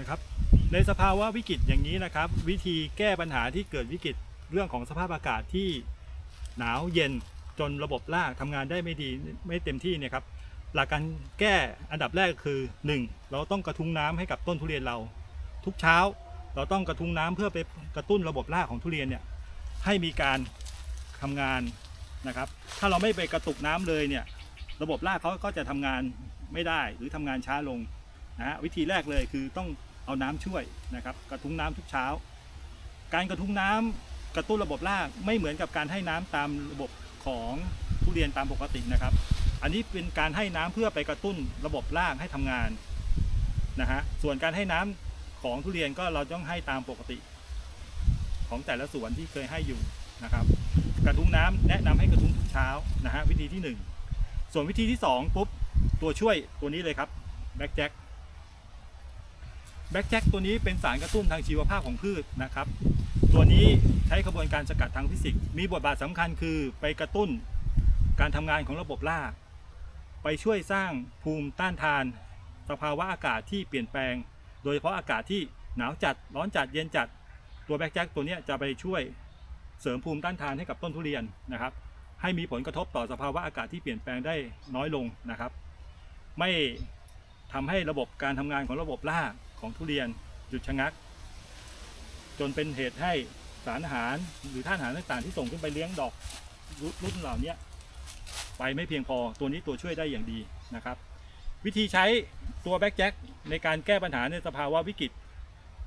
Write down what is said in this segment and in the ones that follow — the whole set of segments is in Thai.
นะครับในสภาวะวิกฤตอย่างนี้นะครับ วิธีแก้ปัญหาที่เกิดวิกฤตเรื่องของสภาพอากาศที่หนาวเย็นจนระบบรากทำงานได้ไม่ดีไม่เต็มที่เนี่ยครับหลักการแก้อันดับแรกคือ 1. เราต้องกระทุ้งน้ำให้กับต้นทุเรียนเรา ทุกเช้าเราต้องกระทุ้งน้ำเพื่อไปกระตุ้นระบบรากของทุเรียนเนี่ยให้มีการทำงานนะครับ ถ้าเราไม่ไปกระตุกน้ำเลยเนี่ยระบบรากเขาก็จะทำงานไม่ได้หรือทำงานช้าลงนะฮะวิธีแรกเลยคือต้อง เอาน้ำช่วยนะครับกระทุ้งน้ำทุกเช้า การกระทุ้งน้ำกระตุ้นระบบรากไม่เหมือนกับการให้น้ำตามระบบของทุเรียนตามปกตินะครับ อันนี้เป็นการให้น้ำเพื่อไปกระตุ้นระบบรากให้ทำงานนะฮะส่วนการให้น้ำของทุเรียนก็เราต้องให้ตามปกติ ของแต่ละสวนที่เคยให้อยู่นะครับ กระทุ้งน้ำแนะนำให้กระทุ้งทุกเช้านะฮะวิธีที่หนึ่งส่วนวิธีที่สองปุ๊บตัวช่วยตัวนี้เลยครับแบ็กแจ็ค แบ็กแจ็คตัวนี้เป็นสารกระตุ้นทางชีวภาพของพืชนะครับ ตัวนี้ใช้กระบวนการสกัดทางฟิสิกส์ มีบทบาทสำคัญคือไปกระตุ้นการทำงานของระบบราก ไปช่วยสร้างภูมิต้านทาน สภาวะอากาศที่เปลี่ยนแปลง โดยเฉพาะอากาศที่หนาวจัด ร้อนจัด เย็นจัด ตัวแบ็กแจ็คตัวนี้จะไปช่วยเสริมภูมิต้านทานให้กับต้นทุเรียนนะครับ ให้มีผลกระทบต่อสภาวะอากาศที่เปลี่ยนแปลงได้น้อยลงนะครับ ไม่ทำให้ระบบการทำงานของระบบราก ของทุเรียนหยุดชะงัก จนเป็นเหตุให้สารอาหารหรือท่าตุอาหารต่างๆ ที่ส่งขึ้นไปเลี้ยงดอกรุ่นเหล่านี้ไปไม่เพียงพอตัวนี้ตัวช่วยได้อย่างดีนะครับ วิธีใช้ตัวแบ็กแจ็คในการแก้ปัญหาในสภาวะวิกฤต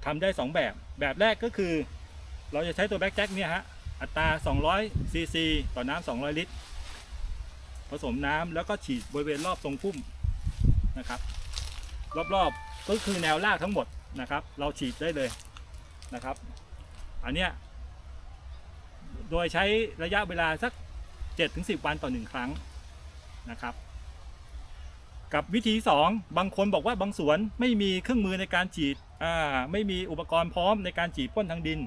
ทำได้ 2 แบบ แบบแรกก็คือ เราจะใช้ตัวแบ็กแจ็คเนี่ยฮะอัตรา 200 ซีซีต่อน้ำ200 ลิตร ผสมน้ำแล้วก็ฉีดบริเวณรอบทรงพุ่มนะครับ รอบๆ ก็คือแนวรากทั้งหมดนะครับ เราฉีดได้เลยนะครับ อันเนี้ยโดยใช้ระยะเวลาสัก 7-10 วันต่อหนึ่งครั้งนะครับ กับวิธี 2 บางคนบอกว่าบางสวนไม่มีเครื่องมือในการฉีดอ่าไม่มีอุปกรณ์พร้อมในการฉีดพ่นทางดิน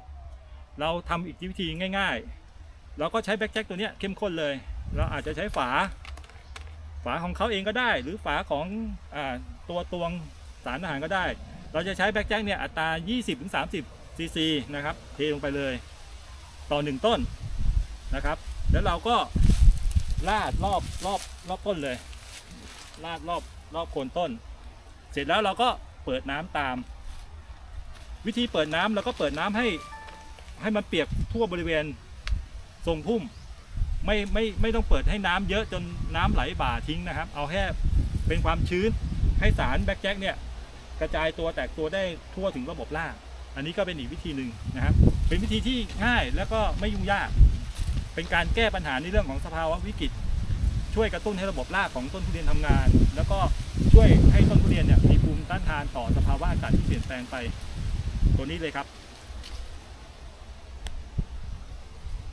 เราทำอีกวิธีง่าย ๆ เราก็ใช้แบ็กแจ็คตัวเนี้ยเข้มข้นเลย เราอาจจะใช้ฝา ฝาของเขาเองก็ได้ หรือฝาของอตัวตวง สารอาหารก็ได้ เราจะใช้แบ็กแจ็คเนี่ยอัตรา 20-30 ซีซีนะครับเทลงไปเลยต่อหนึ่งต้นนะครับ แล้วเราก็ลาดรอบรอบรอบต้นเลยลาดรอบรอบโคนต้น เสร็จแล้วเราก็เปิดน้ำตาม วิธีเปิดน้ำเราก็เปิดน้ำให้ให้มันเปียกทั่วบริเวณทรงพุ่มไม่ไม่ไม่ต้องเปิดให้น้ำเยอะจนน้ำไหลบ่าทิ้งนะครับ เอาแค่เป็นความชื้นให้สารแบ็กแจ็คเนี่ย กระจายตัวแตกตัวได้ทั่วถึงระบบรากอันนี้ก็เป็นอีกวิธีหนึ่งนะครับ เป็นวิธีที่ง่ายแล้วก็ไม่ยุ่งยาก เป็นการแก้ปัญหาในเรื่องของสภาวะวิกฤต ช่วยกระตุ้นให้ระบบรากของต้นทุเรียนทำงาน แล้วก็ช่วยให้ต้นทุเรียนเนี่ยมีภูมิต้านทานต่อสภาวะอากาศที่เปลี่ยนแปลงไป ตัวนี้เลยครับ